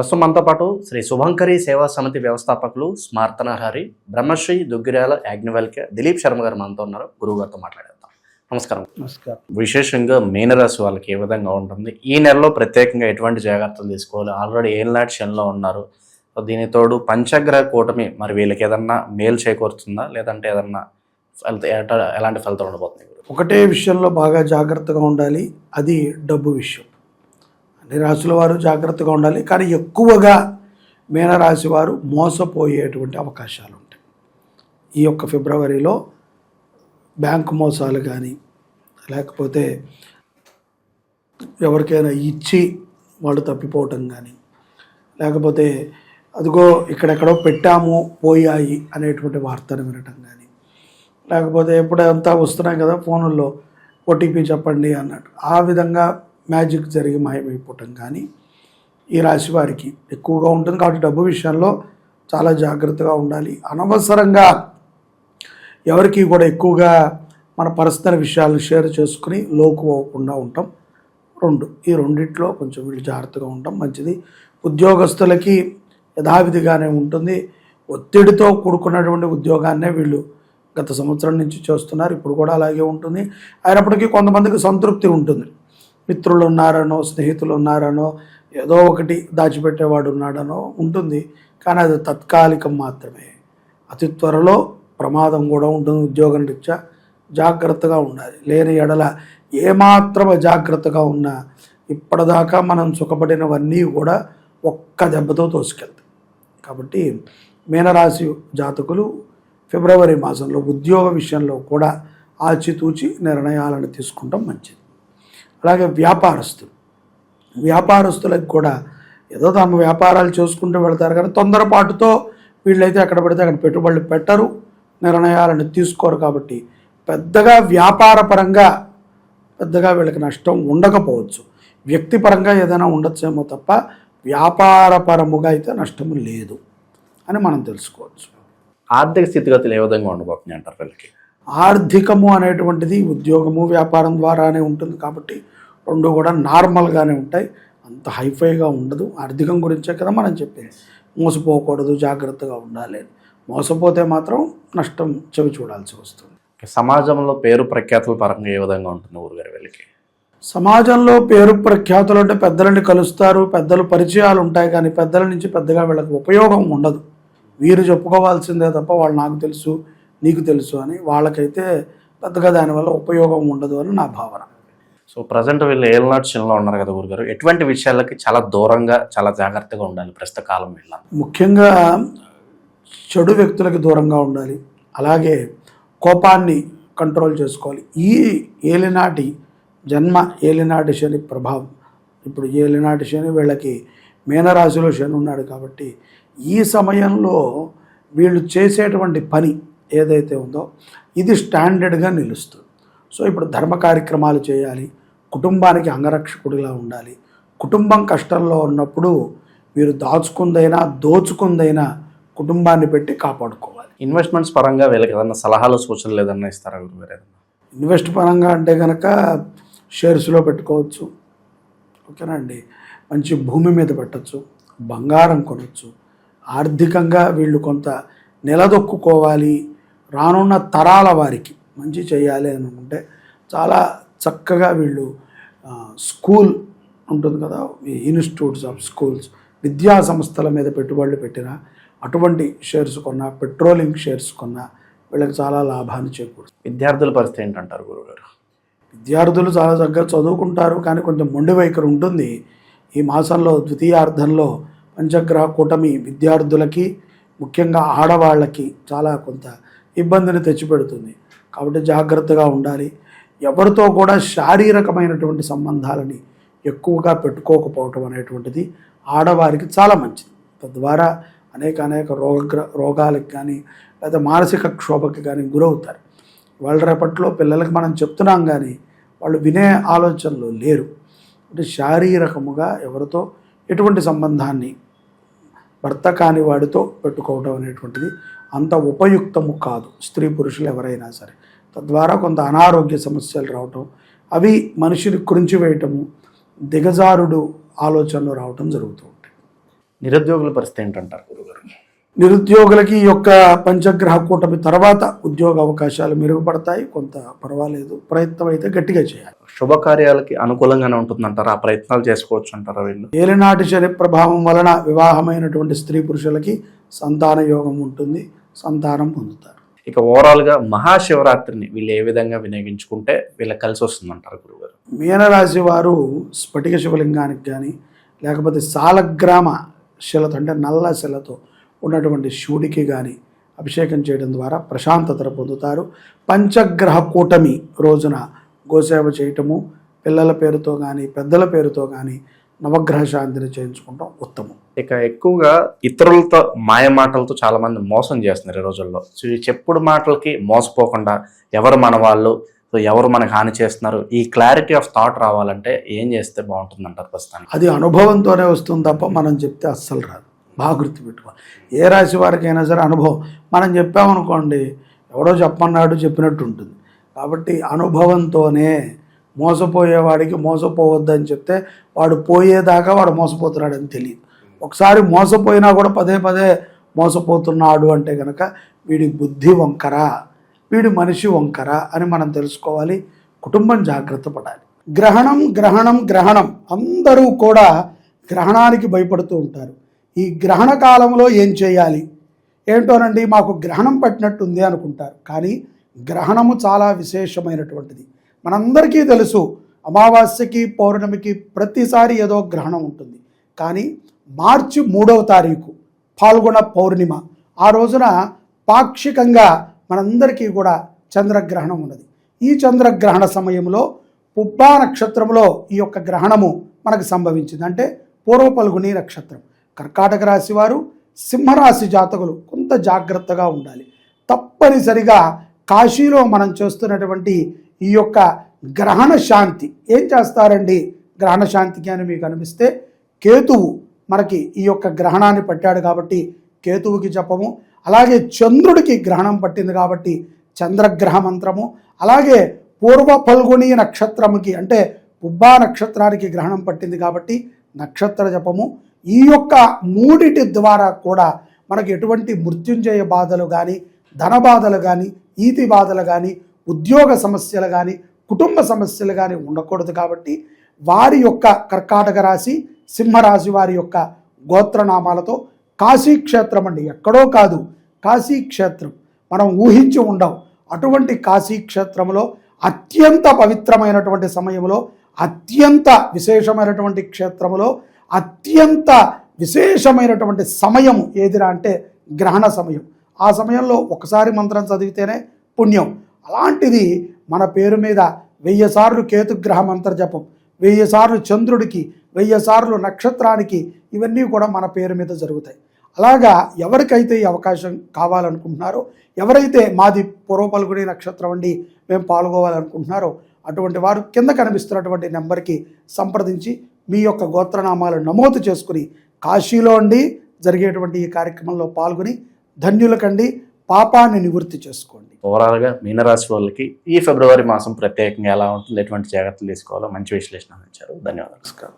ప్రస్తుతం మనతో పాటు శ్రీ శుభంకరి సేవా సమితి వ్యవస్థాపకులు స్మార్తనహరి బ్రహ్మశ్రీ దుగ్గిరాల యాజ్ఞవల్క్య దిలీప్ శర్మ గారు మనతో ఉన్నారు. గురువు గారితో మాట్లాడేద్దాం. నమస్కారం. నమస్కారం. విశేషంగా మీనరాశి వాళ్ళకి ఏ విధంగా ఉంటుంది? ఈ నెలలో ప్రత్యేకంగా ఎటువంటి జాగ్రత్తలు తీసుకోవాలి? ఆల్రెడీ ఏళ్ళనాటి శనిలో ఉన్నారు. దీని తోడు పంచగ్రహ కూటమి మరి వీళ్ళకి ఏదన్నా మేలు చేకూరుతుందా? లేదంటే ఏదన్నా ఫలిత ఎలాంటి ఫలితం ఉండబోతుంది ఒకటే విషయంలో బాగా జాగ్రత్తగా ఉండాలి. అది డబ్బు విషయం. రాశుల వారు జాగ్రత్తగా ఉండాలి. కానీ ఎక్కువగా మీనరాశి వారు మోసపోయేటువంటి అవకాశాలు ఉంటాయి. ఈ యొక్క ఫిబ్రవరిలో బ్యాంకు మోసాలు కానీ లేకపోతే ఎవరికైనా ఇచ్చి వాళ్ళు తప్పిపోవటం కానీ లేకపోతే అదిగో ఇక్కడెక్కడో పెట్టాము పోయాయి అనేటువంటి వార్తను వినటం కానీ లేకపోతే ఇప్పుడు అంతా వస్తున్నాయి కదా ఫోన్లో ఓటీపీ చెప్పండి అన్నట్టు. ఆ విధంగా మ్యాజిక్ జరిగి మాయమైపోవటం కానీ ఈ రాశి వారికి ఎక్కువగా ఉంటుంది కాబట్టి డబ్బు విషయంలో చాలా జాగ్రత్తగా ఉండాలి. అనవసరంగా ఎవరికి కూడా ఎక్కువగా మన పర్సనల్ విషయాలను షేర్ చేసుకుని లోకు అవ్వకుండా ఉంటాం. రెండు ఈ రెండిట్లో కొంచెం వీళ్ళు జాగ్రత్తగా ఉండటం మంచిది. ఉద్యోగస్తులకి యథావిధిగానే ఉంటుంది. ఒత్తిడితో కూడుకున్నటువంటి ఉద్యోగాన్నే వీళ్ళు గత సంవత్సరం నుంచి చేస్తున్నారు. ఇప్పుడు కూడా అలాగే ఉంటుంది. అయినప్పటికీ కొంతమందికి సంతృప్తి ఉంటుంది. మిత్రులు ఉన్నారనో స్నేహితులు ఉన్నారనో ఏదో ఒకటి దాచిపెట్టేవాడు ఉన్నాడనో ఉంటుంది. కానీ అది తత్కాలికం మాత్రమే. అతి త్వరలో ప్రమాదం కూడా ఉంటుంది ఉద్యోగం రీత్యా. జాగ్రత్తగా ఉండాలి. లేని ఎడల ఏమాత్రం జాగ్రత్తగా ఉన్నా ఇప్పటిదాకా మనం సుఖపడినవన్నీ కూడా ఒక్క దెబ్బతో తోసుకెళ్తాయి. కాబట్టి మీనరాశి జాతకులు ఫిబ్రవరి మాసంలో ఉద్యోగ విషయంలో కూడా ఆచితూచి నిర్ణయాలను తీసుకుంటాం మంచిది. అలాగే వ్యాపారస్తులు. వ్యాపారస్తులకు కూడా ఏదో తమ వ్యాపారాలు చేసుకుంటూ వెళ్తారు కానీ తొందరపాటుతో వీళ్ళైతే అక్కడ పెడితే అక్కడ పెట్టుబడులు పెట్టరు నిర్ణయాలను తీసుకోరు కాబట్టి పెద్దగా వ్యాపారపరంగా పెద్దగా వీళ్ళకి నష్టం ఉండకపోవచ్చు. వ్యక్తిపరంగా ఏదైనా ఉండొచ్చేమో తప్ప వ్యాపారపరముగా అయితే నష్టము లేదు అని మనం తెలుసుకోవచ్చు. ఆర్థిక స్థితిగతులు ఏ విధంగా ఉండబోతున్నాయి అంటారు వీళ్ళకి? ఆర్థికము అనేటువంటిది ఉద్యోగము వ్యాపారం ద్వారానే ఉంటుంది కాబట్టి రెండు కూడా నార్మల్గానే ఉంటాయి. అంత హైఫైగా ఉండదు. ఆర్థికం గురించే కదా మనం చెప్పేది. మోసపోకూడదు జాగ్రత్తగా ఉండాలి. మోసపోతే మాత్రం నష్టం చెవి చూడాల్సి వస్తుంది. సమాజంలో పేరు ప్రఖ్యాతుల పరంగా ఏ విధంగా ఉంటుంది ఊరుగారి వీళ్ళకి సమాజంలో పేరు ప్రఖ్యాతులు అంటే పెద్దలని కలుస్తారు పెద్దలు పరిచయాలు ఉంటాయి కానీ పెద్దల నుంచి పెద్దగా వీళ్ళకి ఉపయోగం ఉండదు. వీరు చెప్పుకోవాల్సిందే తప్ప వాళ్ళు నాకు తెలుసు. నీకు తెలుసు అని వాళ్ళకైతే పెద్దగా దానివల్ల ఉపయోగం ఉండదు అని నా భావన. సో ప్రజెంట్ వీళ్ళు ఏళ్ళనాటి శనిలో ఉన్నారు కదా గురుగారు. ఎటువంటి విషయాలకి చాలా దూరంగా చాలా జాగ్రత్తగా ఉండాలి ప్రస్తుత కాలం వీళ్ళ. ముఖ్యంగా చెడు వ్యక్తులకి దూరంగా ఉండాలి. అలాగే కోపాన్ని కంట్రోల్ చేసుకోవాలి. ఈ ఏలినాటి జన్మ ఏలినాటి శని ప్రభావం. ఇప్పుడు ఏలినాటి శని వీళ్ళకి మీనరాశిలో శని ఉన్నాడు కాబట్టి ఈ సమయంలో వీళ్ళు చేసేటువంటి పని ఏదైతే ఉందో ఇది స్టాండర్డ్గా నిలుస్తుంది. సో ఇప్పుడు ధర్మ కార్యక్రమాలు చేయాలి కుటుంబానికి అంగరక్షకుడిలా ఉండాలి కుటుంబం కష్టంలో ఉన్నప్పుడు మీరు దాచుకుందైనా దోచుకుందైనా కుటుంబాన్ని పెట్టి కాపాడుకోవాలి. ఇన్వెస్ట్మెంట్స్ పరంగా వీళ్ళకి ఏదైనా సలహాలు సూచనలు ఏదన్నా ఇస్తారా గురుగారు ఏదన్నా? ఇన్వెస్ట్ పరంగా అంటే కనుక షేర్స్లో పెట్టుకోవచ్చు. ఓకేనా అండి? మంచి భూమి మీద పెట్టచ్చు బంగారం కొనవచ్చు ఆర్థికంగా వీళ్ళు కొంత నిలదొక్కుకోవాలి రానున్న తరాల వారికి మంచి చేయాలి అని అనుకుంటే చాలా చక్కగా వీళ్ళు స్కూల్ ఉంటుంది కదా ఇన్స్టిట్యూట్స్ ఆఫ్ స్కూల్స్ విద్యా సంస్థల మీద పెట్టుబడులు పెట్టిన అటువంటి షేర్స్ కొన్నా పెట్రోలింగ్ షేర్స్ కొన్నా వీళ్ళకి చాలా లాభాన్ని చేకూరుస్తుంది విద్యార్థుల పరిస్థితి ఏంటంటారు గురుగారు విద్యార్థులు చాలా చక్కగా చదువుకుంటారు కానీ కొంచెం మొండి వైఖరి ఉంటుంది. ఈ మాసంలో ద్వితీయార్థంలో పంచగ్రహ కూటమి విద్యార్థులకి ముఖ్యంగా ఆడవాళ్ళకి చాలా కొంత ఇబ్బందిని తెచ్చిపెడుతుంది. కాబట్టి జాగ్రత్తగా ఉండాలి. ఎవరితో కూడా శారీరకమైనటువంటి సంబంధాలని ఎక్కువగా పెట్టుకోకపోవటం అనేటువంటిది ఆడవారికి చాలా మంచిది. తద్వారా అనేక అనేక రోగ రోగాలకు కానీ లేదా మానసిక క్షోభకి కానీ గురవుతారు. వాళ్ళ రేపట్లో పిల్లలకి మనం చెప్తున్నాం కానీ వాళ్ళు వినే ఆలోచనలు లేరు. అంటే శారీరకముగా ఎవరితో ఎటువంటి సంబంధాన్ని భర్త కాని వాడితో పెట్టుకోవడం అనేటువంటిది అంత ఉపయుక్తము కాదు స్త్రీ పురుషులు ఎవరైనా సరే. తద్వారా కొంత అనారోగ్య సమస్యలు రావటం అవి మనిషిని కృంచి వేయటము దిగజారుడు ఆలోచనలు రావటం జరుగుతూ ఉంటాయి. నిరుద్యోగుల పరిస్థితి ఏంటంటారు గురుగారు? నిరుద్యోగులకి ఈ యొక్క పంచగ్రహ కూటమి తర్వాత ఉద్యోగ అవకాశాలు మెరుగుపడతాయి కొంత పర్వాలేదు ప్రయత్నం అయితే గట్టిగా చేయాలి. శుభకార్యాలకి అనుకూలంగానే ఉంటుందంటారా? ఆ ప్రయత్నాలు చేసుకోవచ్చు అంటారా వీళ్ళు? ఏలినాటి శని ప్రభావం వలన వివాహమైనటువంటి స్త్రీ పురుషులకి సంతాన యోగం ఉంటుంది. సంతానం పొందుతారు. ఇక ఓవరాల్గా మహాశివరాత్రిని వీళ్ళు ఏ విధంగా వినియోగించుకుంటే వీళ్ళకి కలిసి వస్తుందంటారు గురుగారు మీనరాశి వారు స్ఫటిక శివలింగానికి కానీ లేకపోతే సాలగ్రామ శిలతో అంటే నల్ల శిలతో ఉన్నటువంటి శివుడికి కానీ అభిషేకం చేయడం ద్వారా ప్రశాంతతను పొందుతారు. పంచగ్రహ కూటమి రోజున గోసేవ చేయటము పిల్లల పేరుతో కానీ పెద్దల పేరుతో కానీ నవగ్రహ శాంతిని చేయించుకుంటాం ఉత్తమం. ఇక ఎక్కువగా ఇతరులతో మాయ మాటలతో చాలా మంది మోసం చేస్తున్నారు ఈ రోజుల్లో. సో ఈ చెప్పుడు మాటలకి మోసపోకుండా ఎవరు మన వాళ్ళు? సో ఎవరు మనకు హాని చేస్తున్నారు? ఈ క్లారిటీ ఆఫ్ థాట్ రావాలంటే ఏం చేస్తే బాగుంటుంది అంటారు ప్రస్తుతానికి? అది అనుభవంతోనే వస్తుంది తప్ప మనం చెప్తే అస్సలు రాదు. బాగా గుర్తుపెట్టుకోవాలి. ఏ రాశి వారికైనా సరే అనుభవం. మనం చెప్పామనుకోండి ఎవడో చెప్పన్నాడు చెప్పినట్టు ఉంటుంది. కాబట్టి అనుభవంతోనే మోసపోయేవాడికి మోసపోవద్దని చెప్తే వాడు పోయేదాకా వాడు మోసపోతున్నాడని తెలియదు. ఒకసారి మోసపోయినా కూడా పదే పదే మోసపోతున్నాడు అంటే కనుక వీడి బుద్ధి వంకర వీడి మనిషి వంకర అని మనం తెలుసుకోవాలి. కుటుంబం జాగ్రత్త పడాలి. గ్రహణం గ్రహణం గ్రహణం అందరూ కూడా గ్రహణానికి భయపడుతూ ఉంటారు. ఈ గ్రహణ కాలంలో ఏం చేయాలి? ఏంటోనండి మాకు గ్రహణం పట్టినట్టుంది అనుకుంటారు. కానీ గ్రహణము చాలా విశేషమైనటువంటిది. మనందరికీ తెలుసు అమావాస్యకి పౌర్ణమికి ప్రతిసారి ఏదో గ్రహణం ఉంటుంది. కానీ మార్చి మూడవ తారీఖు పాల్గొన పౌర్ణిమ ఆ రోజున పాక్షికంగా మనందరికీ కూడా చంద్రగ్రహణం ఉన్నది. ఈ చంద్రగ్రహణ సమయంలో పుబ్బా నక్షత్రంలో ఈ యొక్క గ్రహణము మనకు సంభవించింది. అంటే పూర్వ పల్గుని నక్షత్రం. కర్కాటక రాశి వారు సింహరాశి జాతకులు కొంత జాగ్రత్తగా ఉండాలి. తప్పనిసరిగా కాశీలో మనం చేస్తున్నటువంటి ఈ యొక్క గ్రహణ శాంతి. ఏం చేస్తారండి? గ్రహణ శాంతికి అని మీకు అనిపిస్తే కేతువు మనకి ఈ యొక్క గ్రహణాన్ని పట్టాడు కాబట్టి కేతువుకి జపము అలాగే చంద్రుడికి గ్రహణం పట్టింది కాబట్టి చంద్రగ్రహ మంత్రము అలాగే పూర్వ ఫల్గుని నక్షత్రముకి అంటే పుబ్బా నక్షత్రానికి గ్రహణం పట్టింది కాబట్టి నక్షత్ర జపము. ఈ యొక్క మూడిటి ద్వారా కూడా మనకి ఎటువంటి మృత్యుంజయ బాధలు కానీ ధన బాధలు కానీ ఈతి బాధలు కానీ ఉద్యోగ సమస్యలు కానీ కుటుంబ సమస్యలు కానీ ఉండకూడదు కాబట్టి వారి యొక్క కర్కాటక రాశి సింహరాశి వారి యొక్క గోత్రనామాలతో కాశీ క్షేత్రం అండి. ఎక్కడో కాదు కాశీ క్షేత్రం మనం ఊహించి ఉండం అటువంటి కాశీక్షేత్రంలో అత్యంత పవిత్రమైనటువంటి సమయంలో అత్యంత విశేషమైనటువంటి క్షేత్రములో అత్యంత విశేషమైనటువంటి సమయం ఏదిరా అంటే గ్రహణ సమయం. ఆ సమయంలో ఒకసారి మంత్రం చదివితేనే పుణ్యం. అలాంటిది మన పేరు మీద వెయ్యి సార్లు కేతుగ్రహ అంతర్జపం వెయ్యి సార్లు చంద్రుడికి వెయ్యి సార్లు నక్షత్రానికి ఇవన్నీ కూడా మన పేరు మీద జరుగుతాయి. అలాగా ఎవరికైతే ఈ అవకాశం కావాలనుకుంటున్నారో ఎవరైతే మాది పూర్వపల్గుడి నక్షత్రం అండి మేము పాల్గొవాలనుకుంటున్నారో అటువంటి వారు కింద కనిపిస్తున్నటువంటి నెంబర్కి సంప్రదించి మీ యొక్క గోత్రనామాలు నమోదు చేసుకుని కాశీలో అండి జరిగేటువంటి ఈ కార్యక్రమంలో పాల్గొని ధన్యులకండి. పాపాన్ని నివృత్తి చేసుకోండి. ఓవరాల్గా మీనరాశి వాళ్ళకి ఈ ఫిబ్రవరి మాసం ప్రత్యేకంగా ఎలా ఉంటుంది ఎటువంటి జాగ్రత్తలు తీసుకోవాలో మంచి విశ్లేషణ ఇచ్చారు ధన్యవాదాలు. నమస్కారం.